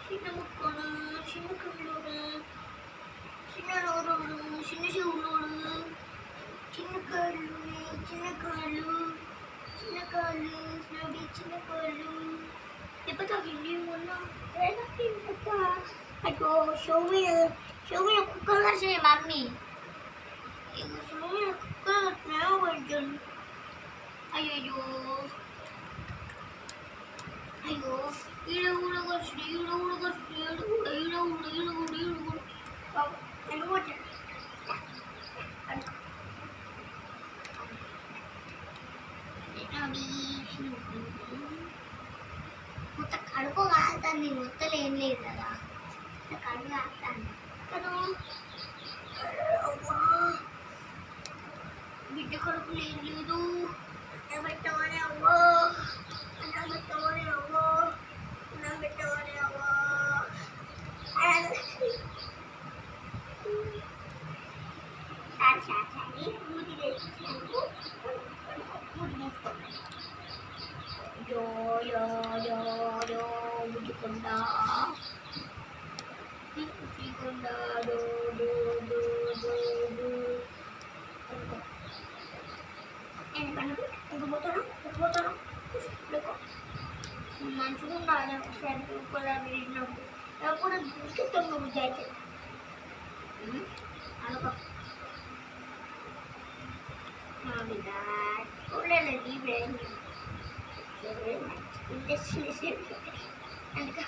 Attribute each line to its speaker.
Speaker 1: చిన్న ముక్కలు చిన్న కళ్ళోడు చిన్న నోరోడు చిన్న చెవులోడు చిన్న కాళ్ళు చిన్న కాళ్ళు చిన్న కాళ్ళు చిన్న కాళ్ళు దెబ్బ తగిలింది మొన్న అయ్యో షో మీద షో మీద కుక్కలు కరిచాయి మమ్మీ ఇక షో కుక్కలు కట్టినా కొంచెం అయ్యో అయ్యో ఈడ కూడా కరిచి ఈడ కూడా కరిచి ఈడ కూడా ఈడ కూడా ఈడ కూడా ఈడ కూడా పాపం, మొత్తం కడుపు కాలుతుంది మొత్తం ఏం లేదు కదా. బిడ్డ కడుపు ఏం లేదు అన్నం పెట్టమని అవ్వా అన్నం పెట్టమని అవ్వా అన్నం పెట్టమని అవ్వా అన్నం పెట్టమని. సార్ సార్ సార్ ఈ మూతి తెచ్చినందుకు మూతి తీసుకోండి యో యో యో యో మంచిగా ఉండాలి ఒకసారి కూడా వేసినప్పుడు ఎప్పుడు దుఃఖితం బుద్ధి అయితే అనుకో మా బిడ్డ చూడలేదు ఈ బ్రెయిన్ ఇండస్ట్రీ అందుకే